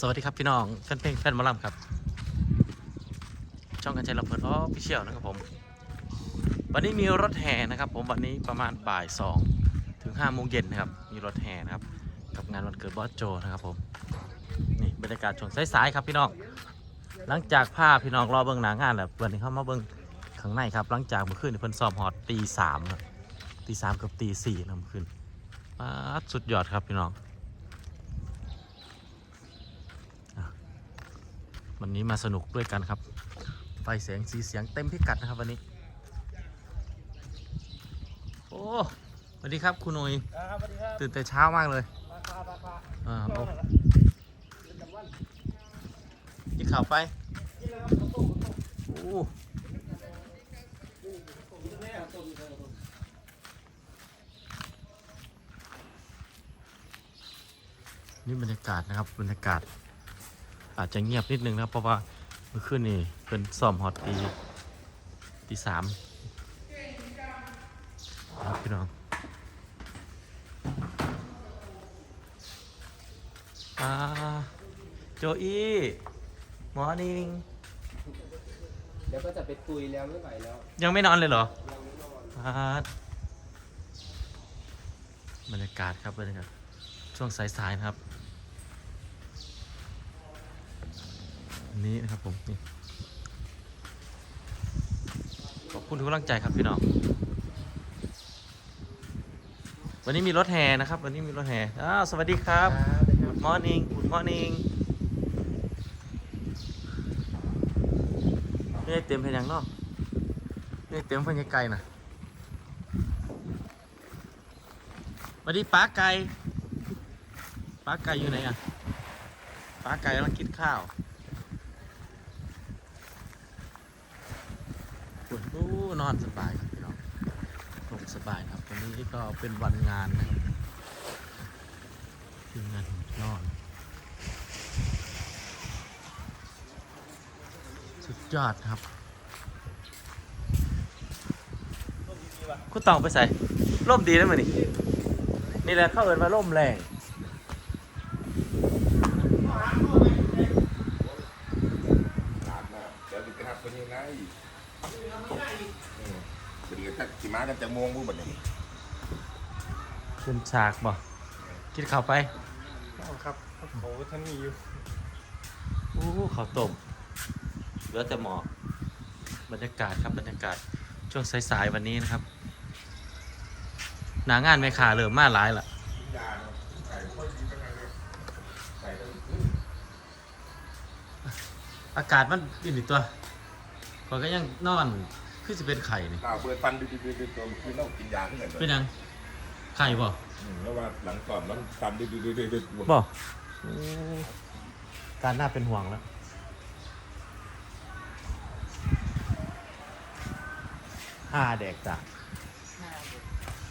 สวัสดีครับพี่น้องแฟนเพลงแฟนมอลำครับ ช่องกันใจลำเพลินอ๋อพี่เชี่ยวนะครับผม วันนี้มีรถแห่นะครับผมวันนี้ประมาณบ่ายสองถึงห้าโมงเย็นนะครับ มีรถแห่นะครับ กับงานวันเกิดบอสโจนะครับผม นี่บรรยากาศช่วงสายๆครับพี่น้อง หลังจากภาพพี่น้องรอเบิ้งหนางานแล้ววันนี้เข้ามาเบิ้งข้างในครับ หลังจากเมื่อคืนนี่เพิ่นซ้อมฮอตตีสามตีสามกับตีสี่นะเมื่อคืนสุดยอดครับพี่น้อง วันนี้มาสนุกด้วยกันครับ ไฟแสงสีเสียงเต็มพิกัดนะครับวันนี้ โอ้สวัสดีครับคุณหนุยครับสวัสดีครับตื่นแต่เช้ามากเลยราคาราคาอ่าโอ้กินข่าวไปโอ้นี่บรรยากาศนะครับบรรยากาศ อาจจะเงียบนิดนึงนะครับเพราะว่าเมื่อคืนนี่เป็นซ้อมฮอตตีตีสามครับพี่น้องอ่าโจอี้มอร์นิ่งเดี๋ยวก็จะไปตุยแล้วไม่ไหวแล้ว ยังไม่นอนเลยเหรอยังไม่นอนอ่าบรรยากาศครับบรรยากาศช่วงสายๆนะครับ นนี้นะครับผมนี่ขอบคุณทุกกำลังใจครับพี่น้องวันนี้มีรถแห่นะครับ วันนี้มีรถแห่อ้าวสวัสดีครับครับมอร์นิ่ง Good morning นี่ได้เต็มเพลยังเนาะนี่ได้เต็มเพลยังไกลนะสวัสดีป้าไก่ป้าไก่อยู่ไหนอะป้าไก่กำลังกินข้าวคุณโอ้ นอนสบายครับพี่น้องนอนสบายครับวันนี้ก็เป็นวันงานนะครับคืองานนอน สุดยอดครับคุณตองไปใส่ร่มดีแล้วมั้ยนี่นี่แหละเข้าเอินมาร่มแรง อาบน้ำเดี๋ยวจะทำเป็นยังไง อืมเดี๋ยวจะขี่ม้ากันจะม่วงผู้บัดนี้ขึ้นฉากบ่กินข้าวไปครับโอ้ท่านมีอยู่อู้ข้าวต้มเหลือแต่หมอกบรรยากาศครับบรรยากาศช่วงสายๆวันนี้นะครับ หนางานไม่ขาเริ่มมาหลายละยาเนาะไก่ค่อยดีเป็นไงเลยไก่ต้องอากาศมันดีนิดตัว ก่อนก็ยังนอนคือจะเป็นไข่นี่ข้าวเปิดฟันดื้อๆๆตัวคือเรากินยาที่ไหนเป็นยังไข่บ่อืมแล้วว่าหลังก่อนแล้วฟันดื้อๆๆๆบ่การน่าเป็นห่วงแล้วห้าแดกจ้ะ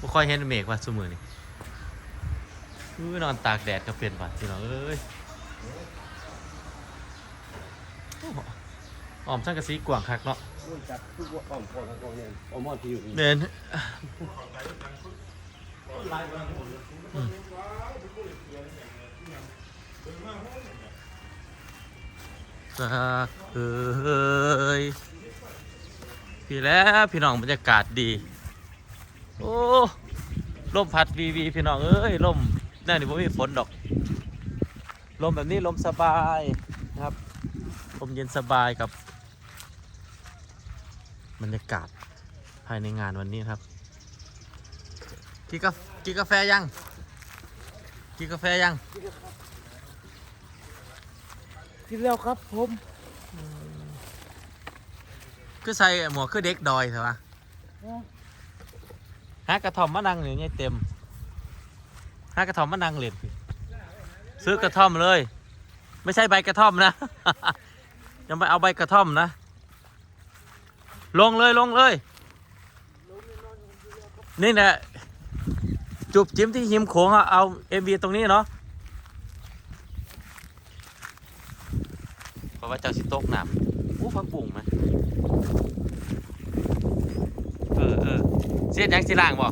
บ่ค่อยเห็นเมฆว่าสมือนี่อื้อนอนตากแดดก็เป็นบัดพี่น้องเอ้ยโอ้โห ออมช่างกระสีกว่างคักเนาะรู้จักทุกว่าอ้อมพ่อของพ่อเนี่ยอ้อมมอดที่อยู่นี่เดินจากเอ้ยพี่แล้วพี่น้องบรรยากาศดี โอ้ลมพัดวีวีพี่น้องเอ้ยลมนั่นนี่ผมมีฝนดอก ลมแบบนี้ลมสบายนะครับ ลมเย็นสบายกับ บรรยากาศภายในงานวันนี้ครับกินกากินกาแฟยังกินกาแฟยังกินแล้วครับผมคือใส่หมวกคือเด็กดอยใช่ปะฮะกระท่อมมะนังหรือไงเต็มฮะกระท่อมมะนังเหรียญซื้อกระท่อมเลย ไม่ใช่ใบกระท่อมนะ ยังไปเอาใบกระท่อมนะ ลงเลยลงเลย นี่แหละจุบจิ้มที่หิมโขงอะเอาเอ็มวีตรงนี้เนาะเพราะว่าเจ้าสิโต๊กน้ำอู้พักบุ่งไหมเออเออเสียดยังสิล่างบ่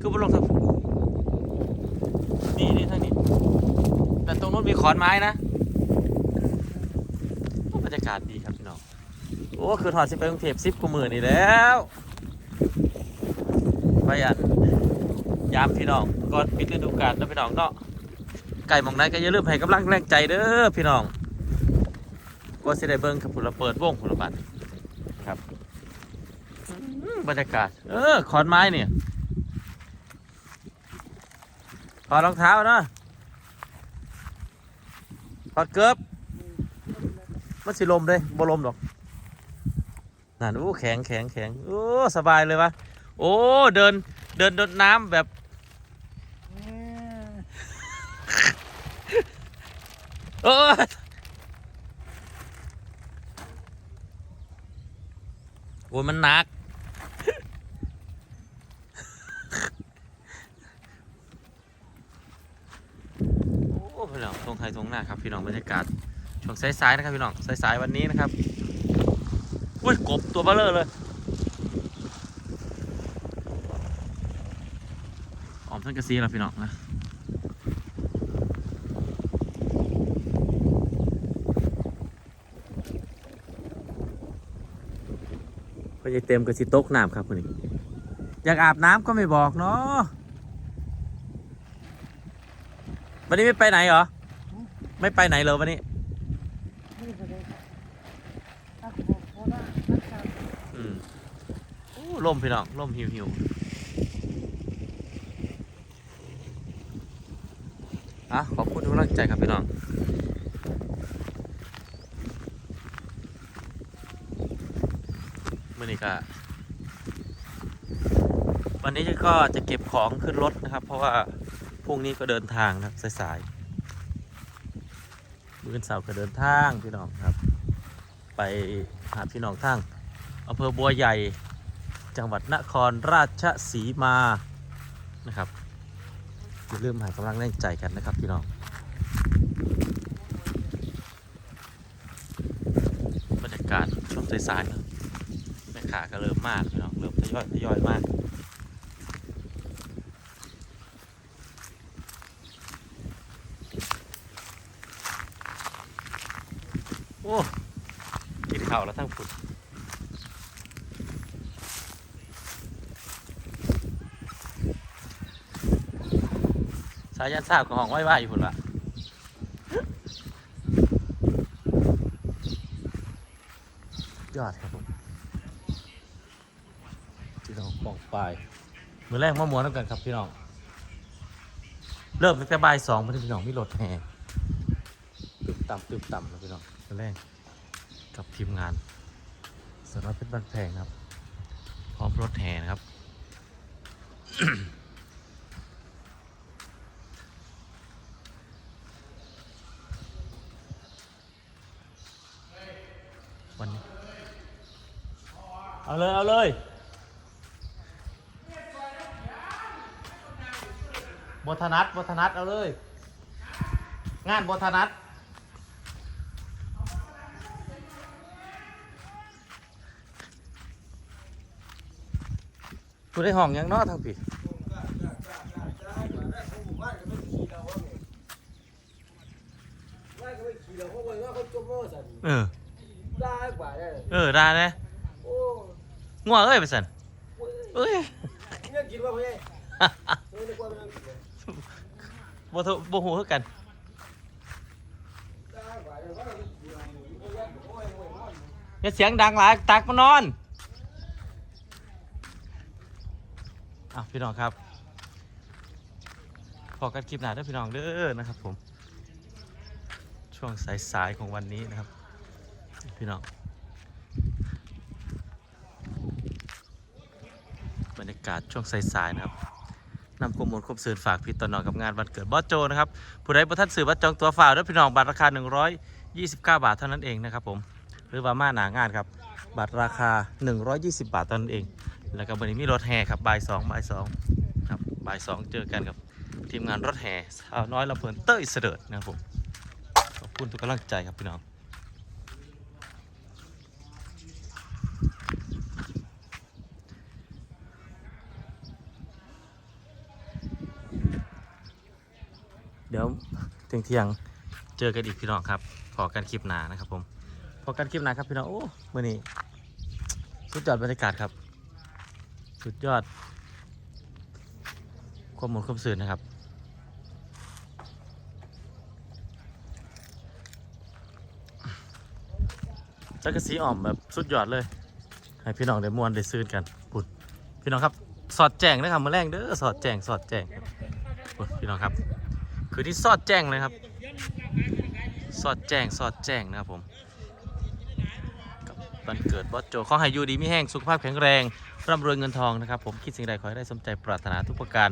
คือบ่ลงทางนี่นี่ทางนี้นมีขอนไม้นะบรรยากาศดี องโอ้คือถอดสิไปกรุงเทพซิปกูมือนี่แล้วไปอันยามพี่น้องก่อนปิดฤดูกาลนะพี่น้องเนาะไก่หมองไหนก็อย่าลืมให้กำลังแรงใจเด้อพี่น้องก็สิได้เบิ่งกับผุละเปิดวงผุละบัตรครับบรรยากาศ เออขอนไม้เนี่ยถอดรองเท้านะถอดเกือบมันสิลมเลยบ่ลมดอก นั่นโอ้แข็งแข็งแข็งโอ้สบายเลยวะโอ้เดินเดินโดนน้ำแบบเออโอ้ยมันหนักโอ้พี่น้องตรงไทยตรงหน้าครับพี่น้องบรรยากาศช่วงสายๆนะครับพี่น้องสายๆวันนี้นะครับ อุ้ยกบตัวเบลเลอร์เลยออมท่านกระซีแล้วพี่น้องนะก็จะเต็มกระสิตกน้ำครับคนนี้อยากอาบน้ำก็ไม่บอกเนาะวันนี้ไม่ไปไหนเหรอ ไม่ไปไหนเลยวันนี้ อืมโอ้ ลมพี่น้องลมหิวหิวอะขอบคุณทุกกำลังใจครับพี่น้องมื่อนี้ก็วันนี้ก็จะเก็บของขึ้นรถนะครับ เพราะว่าพรุ่งนี้ก็เดินทางนะครับสายๆมื้อเสาร์ก็เดินทางพี่น้องครับ ไปหาพี่น้องทางอำเภอบัวใหญ่ จังหวัดนครราชสีมานะครับอย่าลืมหากำลังแรงใจกันนะครับพี่น้องบรรยากาศช่วงสายๆแม่ขาก็เริ่มมากพี่น้องเริ่มทยอยทยอยมากโอ้กินข้าวแล้วทั้งฝุ่นายยันทราบกับห้องไหว้ไหวอยู่พุ่นละยอดครับผมพี่น้องปองปลายมือแรกมะม่วงน้ำกันครับพี่น้อง เริ่มตั้งแต่บ่ายสองมาที่พี่น้องมีรถแห่ตึบต่ำตึบต่ำนะพี่น้องมือแรกกับทีมงานสำหรับเป็นบ้านแพงครับ พร้อมรถแห่นะครับ เอาเลย เอาเลย บทนัดบทนัดเอาเลย งานบทนัดกูได้ห้องหยังเนอทั้งปีเออเออ ได้เลย ง่วงเอ้ยไปสันเอ้ยบ่โทบ่ฮู้คือกันอย่าเสียงดังหลายตักมานอนอ้าวพี่น้องครับ พอกันคลิปหน้าเด้อพี่น้องเด้อนะครับผม ช่วงสายๆของวันนี้นะครับ พี่น้อง บรรยากาศช่วงสายๆนะครับนำข้อมูลครบสื่อฝากพี่ต่อหนองกับงานวันเกิดบอสโจนะครับผู้ใดประทัดสื่อบัตรจองตัวฝากด้วยพี่น้องบัตรราคา 129 บาทเท่านั้นเองนะครับผมหรือว่ามาหนางานครับบัตรราคา 120 บาทเท่านั้นเอง แล้วก็วันนี้มีรถแห่ครับบ่ายสองบ่ายสองครับบ่ายสองเจอกันกับทีมงานรถแห่สาวน้อยลำเพลินเต้ยเสด็จนะครับผมขอบคุณทุกกำลังใจครับพี่น้อง เดี๋ยวเที่ยงเที่ยงเจอกันอีกพี่น้องครับพอกันคลิปหนานะครับผมพอกันคลิปหนาครับพี่น้องโอ้มื่อนี้สุดยอดบรรยากาศครับ สุดยอดความหมุนความสื่นนะครับจักรสีอ่อมแบบสุดยอดเลย ให้พี่น้องได้มวนได้ซื้อกันปุดพี่น้องครับ สอดแจ้งนะครับมาแรงเด้อสอดแจ้งสอดแจ้งปุดพี่น้องครับ คือที่สอดแจ้งเลยครับ สอดแจ้งสอดแจ้งนะครับผมกับวันเกิดบอสโจขอให้อยู่ดีมีแห้งสุขภาพแข็งแรงร่ำรวยเงินทองนะครับผมคิดสิ่งใดขอให้ได้สมใจปรารถนาทุกประการ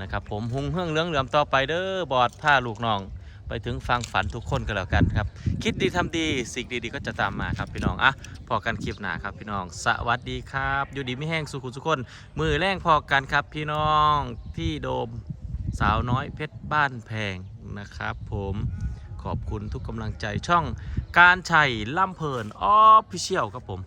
นะครับผมหุงเฮืองเลืองเหลือมต่อไปเด้อบอดผ้าลูกน้อง ไปถึงฟังฝันทุกคนกันแล้วกันครับ คิดดีทำดีสิ่งดีๆก็จะตามมาครับพี่น้องอะพอกันคลิปหน้าครับพี่น้อง สวัสดีครับ อยู่ดีไม่แห้งสุขุมสุขคน มือแรงพอกันครับพี่น้องที่โดม สาวน้อยเพชรบ้านแพงนะครับ ผมขอบคุณทุกกำลังใจช่องการชัยล่ำเพลินออฟฟิเชียลครับผม